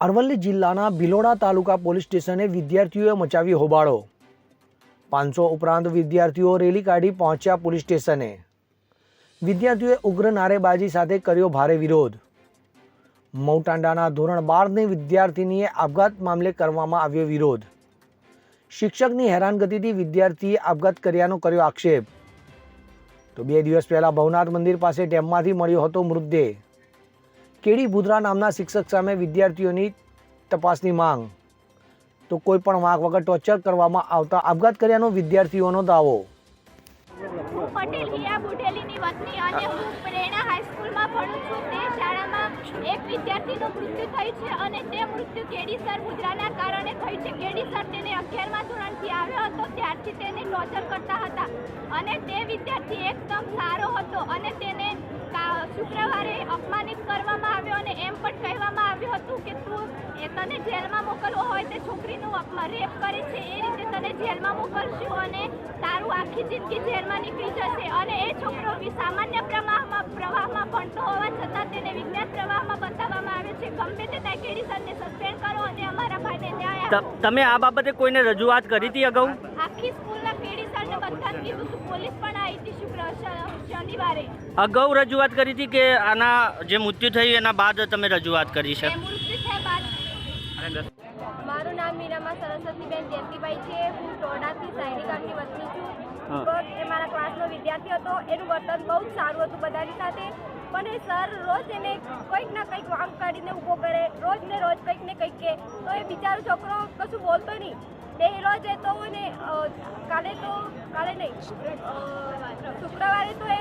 અરવલ્લી જિલ્લાના ભિલોડા તાલુકા પોલીસ સ્ટેશને વિદ્યાર્થીઓએ મચાવી હોબાળો. પાંચસો ઉપરાંત વિદ્યાર્થીઓ રેલી કાઢી પહોંચ્યા પોલીસ સ્ટેશને. વિદ્યાર્થીઓએ ઉગ્ર નારેબાજી સાથે કર્યો ભારે વિરોધ. મૌટાંડાના ધોરણ બારની વિદ્યાર્થીનીએ આપઘાત મામલે કરવામાં આવ્યો વિરોધ. શિક્ષકની હેરાનગતિથી વિદ્યાર્થીએ આપઘાત કર્યાનો કર્યો આક્ષેપ. તો બે દિવસ પહેલા ભવનાથ મંદિર પાસે ડેમમાંથી મળ્યો હતો મૃતદેહ. કેડી ભૂદરા નામના શિક્ષક સામે વિદ્યાર્થીઓની તપાસની માંગ? તો કોઈ પણ વાંક વગર ટોર્ચર કરવામાં આવતા આપઘાત કર્યાનો વિદ્યાર્થીઓનો દાવો. અને તે વિદ્યાર્થી એકદમ સારો હતો અને તેને તને જેલમાં મોકલવો હોય તે છોકરીનું રેપ કરે છે. એ રીતે તને જેલમાં મોકલશું અને તારું આખી જિંદગી જેલમાં નીકળી જશે. અને એ છોકરો સામાન્ય પ્રવાહમાં પ્રવાહમાં ભણતો હોવા છતાં તેને વિજ્ઞાન પ્રવાહમાં બતાવવામાં આવે છે. ગમે તે તાકેડી સરને સસ્પેન્ડ કરો અને અમારા ભાઈને ન્યાય તમે આ બાબતે કોઈને રજૂઆત કરી હતી અગાઉ? આખી સ્કૂલના કેડી સરને બધાને કીધું હતું પોલીસ પણ આવી હતી શુક્ર શનિવારે. અગાઉ રજૂઆત કરી હતી કે આના જે મૃત્યુ થયું એના બાદ તમે રજૂઆત કરી છે? મૃત્યુ થયા બાદ મારું નામ મીરામા સરસ્વતીબેન જયંતિભાઈ છે. હું ટોડાથી સાયરી ગામની વતની છું. એ મારા ક્લાસનો વિદ્યાર્થી હતો. એનું વર્તન બહુ જ સારું હતું બધાની સાથે પણ એ સર રોજ એને કંઈક ના કંઈક વાંક કાઢીને ઊભો કરે. રોજ ને રોજ કંઈક ને કંઈક કે. તો એ બિચારો છોકરો કશું બોલતો નહીં. બે રોજ એ તો કાલે તો કાલે નહીં. શુક્રવારે એ